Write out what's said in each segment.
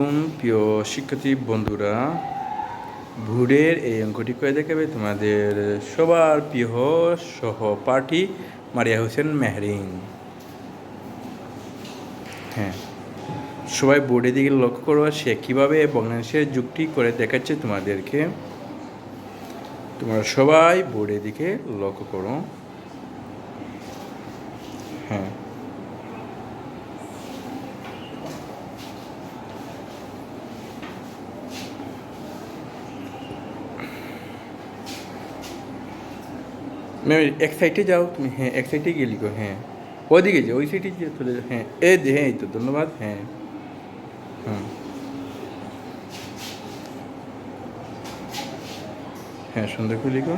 প্রিয় শিক্ষার্থী বন্ধুরা। ভুরের এই অঙ্কটি করে দেখাবে তোমাদের সবার প্রিয় সহপাঠী মারিয়া হোসেন মেহরিন। হ্যাঁ সবাই বোর্ডের দিকে লক্ষ্য করো, সে কীভাবে ভগ্নাংশের যুক্তি করে দেখাচ্ছে তোমাদেরকে। তোমরা সবাই বোর্ডের দিকে লক্ষ্য করো। হ্যাঁ ম্যাম এক সাইডে যাও তুমি হ্যাঁ এক সাইডে গিয়ে লিখো হ্যাঁ ওইদিকে যে ওই সাইডে গিয়ে চলে যাও হ্যাঁ এ যে হ্যাঁ এই তো ধন্যবাদ হ্যাঁ হ্যাঁ হ্যাঁ সুন্দর করে লিখো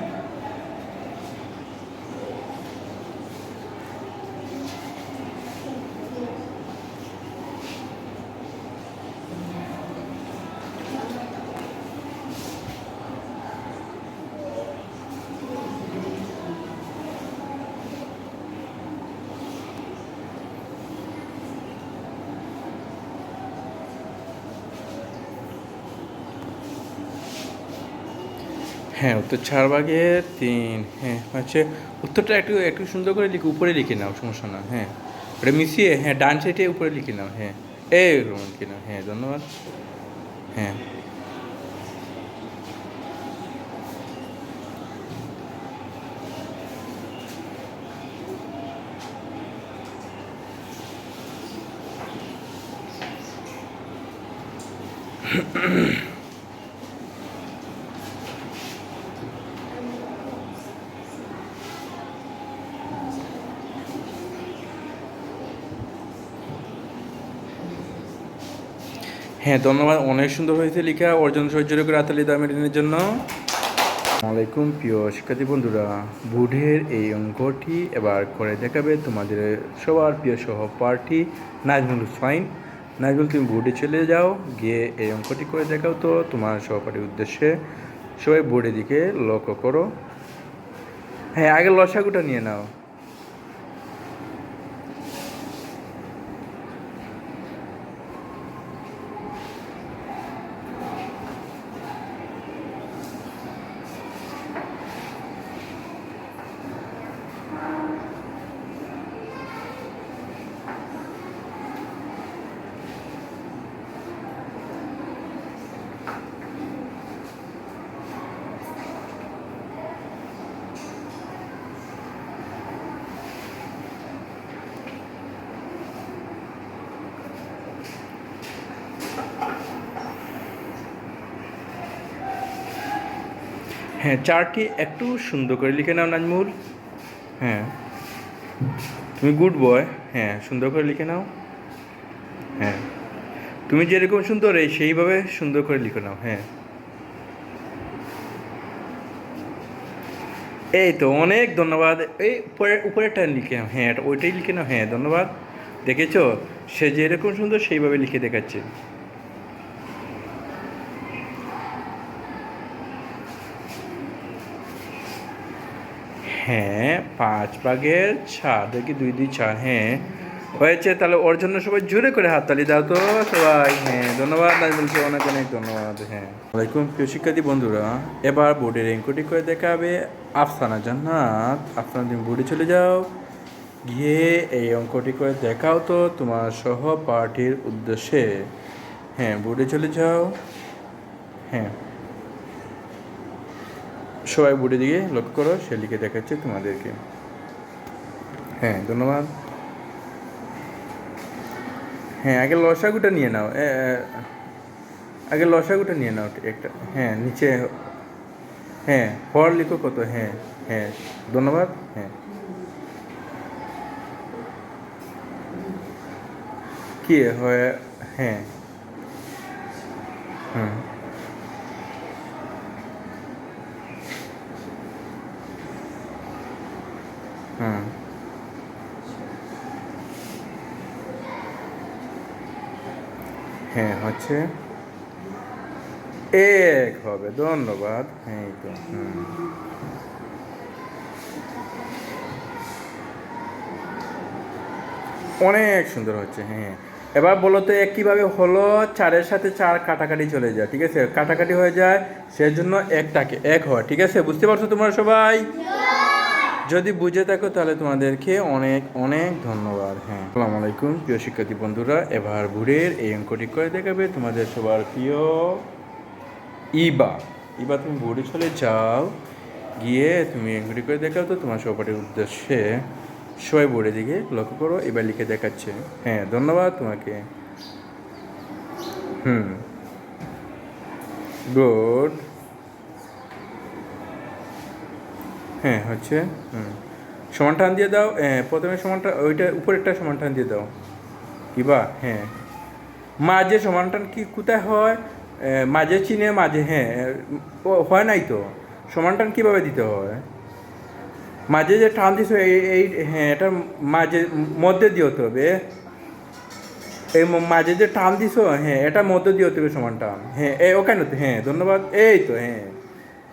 হ্যাঁ উত্তর চার ভাগের তিন হ্যাঁ হচ্ছে উত্তরটা একটু একটু সুন্দর করে লিখে, উপরে লিখে নাও, সমস্যা না হ্যাঁ ওটা মিশিয়ে হ্যাঁ ডান সাইডে উপরে লিখে নাও হ্যাঁ রকম লিখে নাও হ্যাঁ ধন্যবাদ হ্যাঁ। হ্যাঁ ধন্যবাদ। অনেক সুন্দর হয়েছে লেখা। অর্জন করে আতালি দামের জন্য। আসসালামাইকুম প্রিয় শিক্ষার্থী বন্ধুরা। বুধের এই অঙ্কটি এবার করে দেখাবে তোমাদের সবার প্রিয় সহপাঠী নাজমুল হুসাইন, নাজমুল, তুমি বোর্ডে চলে যাও, গিয়ে এই অঙ্কটি করে দেখাও তো তোমার সহপাঠীর উদ্দেশ্যে। সবাই বোর্ডের দিকে লক্ষ্য করো। হ্যাঁ আগে লসাগুটা নিয়ে নাও। হ্যাঁ চারটি একটু সুন্দর করে লিখে নাও নাজমুল। হ্যাঁ। তুমি গুড বয় হ্যাঁ সুন্দর করে লিখে নাও। হ্যাঁ। তুমি যেরকম সুন্দর, এই সেইভাবে সুন্দর করে লিখে নাও হ্যাঁ। এই তো অনেক ধন্যবাদ। এই উপরে উপরেরটা লিখে হ্যাঁ ওইটাই লিখে নাও হ্যাঁ ধন্যবাদ। দেখেছ? সে যেরকম সুন্দর সেইভাবে লিখে দেখাচ্ছে। হ্যাঁ পাঁচ ভাগের চার, দেখি দুই দুই, চার হ্যাঁ। হয়েছে, তাহলে ওর জন্য সবাই জোরে করে হাততালি দাও তো সবাই। হ্যাঁ ধন্যবাদ বলছি অনেক অনেক ধন্যবাদ হ্যাঁ। ওয়ালাইকুম প্রিয় শিক্ষার্থী বন্ধুরা, এবার বোর্ডের রেঙ্কুটি করে দেখাবে আফসানা জান্নাত। আফসানা, তুমি বোর্ডে চলে যাও, গিয়ে এই অঙ্কটি করে দেখাও তো তোমার সহপাঠীর উদ্দেশ্যে। হ্যাঁ বোর্ডে চলে যাও হ্যাঁ। সবাই বুড়ে দিকে লক্ষ্য করো, সে লিখে দেখাচ্ছে তোমাদেরকে। হ্যাঁ ধন্যবাদ। হ্যাঁ আগে লসাগুটা নিয়ে নাও। আগে লসাগুটা নিয়ে নাও একটা। হ্যাঁ নিচে হ্যাঁ হর লিখো কত? হ্যাঁ হ্যাঁ ধন্যবাদ হ্যাঁ। কি হয় হ্যাঁ। হুম। হ্যাঁ হচ্ছে এক হবে। ধন্যবাদ। হ্যাঁ তো, হুম। অনেক সুন্দর হচ্ছে হ্যাঁ। এবার বলো তো একইভাবে হলো? চারের সাথে চার কাটাকাটি চলে যায়, ঠিক আছে? কাটাকাটি হয়ে যায়, সেজন্য একটাকে, এক হয়, ঠিক আছে? বুঝতে পারছ তোমরা সবাই? যদি বুঝে থাকো, তাহলে তোমাদেরকে অনেক অনেক ধন্যবাদ হ্যাঁ। আসসালামু আলাইকুম, প্রিয় শিক্ষার্থী বন্ধুরা, এবার ভুরের এই অঙ্কটি করে দেখাবে তোমাদের সবার প্রিয় ইবা। ইবা, তুমি বোর্ডে চলে যাও, গিয়ে তুমি অঙ্কটি করে দেখাও তো তোমার সহপাঠীর উদ্দেশ্যে। সবাই বোর্ডের দিকে লক্ষ্য করো, এবার লিখে দেখাচ্ছে। হ্যাঁ ধন্যবাদ তোমাকে। হুম। গুড হ্যাঁ হচ্ছে, হুম। সমান টান দিয়ে দাও হ্যাঁ প্রথমে সমানটা ওইটা উপরেরটা সমান টান দিয়ে দাও। কিবা হ্যাঁ। মাঝে সমান টান কি কোথায় হয়? মাঝে চিনে, মাঝে হ্যাঁ হয় নাই তো। সমান টান কীভাবে দিতে হয়? মাঝে যে টান দিছো, এই হ্যাঁ এটা মাঝে, মধ্যে দিয়ে হতে হবে। এই মাঝে যে টান দিছো হ্যাঁ এটা মধ্যে দিয়ে হতে হবে সমান টান। হ্যাঁ ওখানে তো হ্যাঁ ধন্যবাদ। এই তো হ্যাঁ।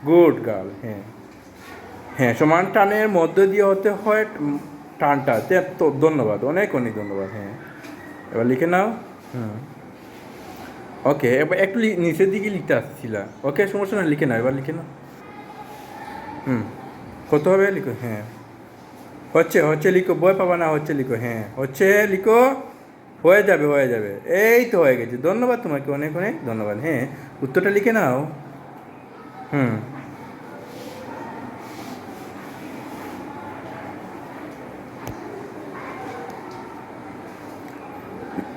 গুড গার্ল হ্যাঁ। হ্যাঁ সমান টানের মধ্য দিয়ে হতে হয় টানটা। তো ধন্যবাদ, অনেক অনেক ধন্যবাদ হ্যাঁ। এবার লিখে নাও। হুম। ওকে, এবার একটু নিচের দিকে লিখতে আসছিলা ওকে, সমস্যা না লিখে নাও, এবার লিখে নাও। হুম, কত হবে, লিখো হ্যাঁ। হচ্ছে হচ্ছে লিখো বই পাবা না, হচ্ছে লিখো হ্যাঁ। হচ্ছে, লিখো, হয়ে যাবে হয়ে যাবে। এই তো হয়ে গেছে। ধন্যবাদ তোমাকে, অনেক অনেক ধন্যবাদ হ্যাঁ। উত্তরটা লিখে নাও। হুম।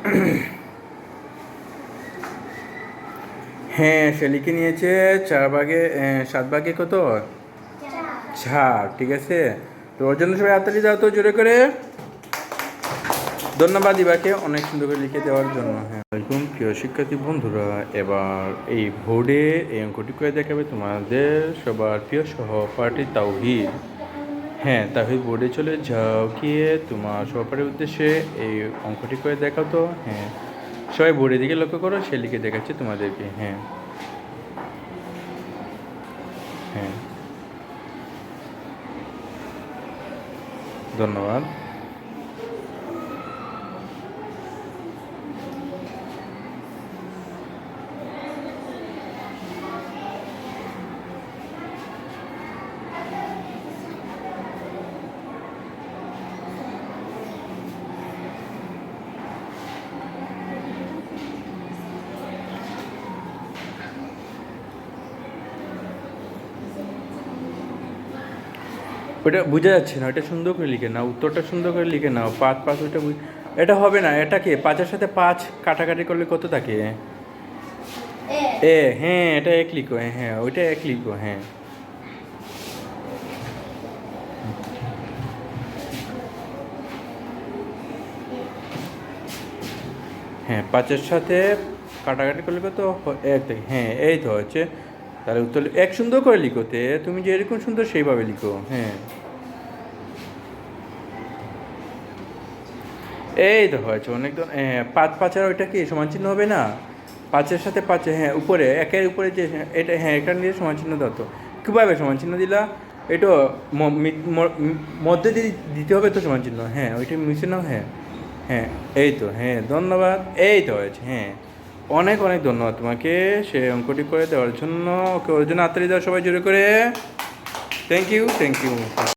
হ্যাঁ সে লিখে নিয়েছে চার ভাগে সাত ভাগে কত? চার, ঠিক আছে। তো ওর জন্য সবাই হাততালি দাও তো জোরে করে। ধন্যবাদ ইবাকে অনেক সুন্দর করে লিখে দেওয়ার জন্য। হ্যাঁ ওয়েলকাম প্রিয় শিক্ষার্থী বন্ধুরা, এবার এই বোর্ডে এই অঙ্কটি করে দেখাবে তোমাদের সবার প্রিয় সহপাঠী তাওহিদ। হ্যাঁ তাহিদ বোর্ডে চলে যাও, গিয়ে তোমার সহপাঠীর উদ্দেশ্যে এই অঙ্কটি করে দেখাও তো। হ্যাঁ সবাই বোর্ডের দিকে লক্ষ্য করো সে লিখে দেখাচ্ছে তোমাদেরকে। হ্যাঁ। হ্যাঁ। ধন্যবাদ। ওটা বোঝা যাচ্ছে না এটা সুন্দর করে লিখে নাও উত্তরটা সুন্দর করে লিখে নাও পাঁচ পাঁচ ওইটা এটা হবে না এটা কি? পাঁচের সাথে পাঁচ কাটাকাটি করলে কত থাকে? এ। হ্যাঁ এটা এক লিখো হ্যাঁ হ্যাঁ ওইটা এক লিখো হ্যাঁ। হ্যাঁ পাঁচের সাথে কাটাকাটি করলে কত এক থেকে হ্যাঁ এই তো হচ্ছে। তাহলে উত্তর এক সুন্দর করে লিখোতে তুমি যেরকম সুন্দর সেইভাবে লিখো হ্যাঁ। এই তো হয়েছে অনেক ধর- হ্যাঁ পাঁচ পাঁচের ওইটা কি সমান চিহ্ন হবে না? পাঁচের সাথে পাঁচে হ্যাঁ উপরে, একের উপরে যে, এটা হ্যাঁ এটা নিয়ে সমান চিহ্ন দাও কীভাবে সমান চিহ্ন দিলা? এটা মধ্যে দিয়ে দিতে হবে তো সমান চিহ্ন হ্যাঁ ওইটা মিশে নাও হ্যাঁ। হ্যাঁ এই তো হ্যাঁ ধন্যবাদ। এই তো, হয়েছে হ্যাঁ। অনেক অনেক ধন্যবাদ তোমাকে। সে অঙ্কটি করে দেওয়ার জন্য ওকে ওর জন্য আত্মীয় দেওয়ার সবাই জোরে করে। Thank you thank you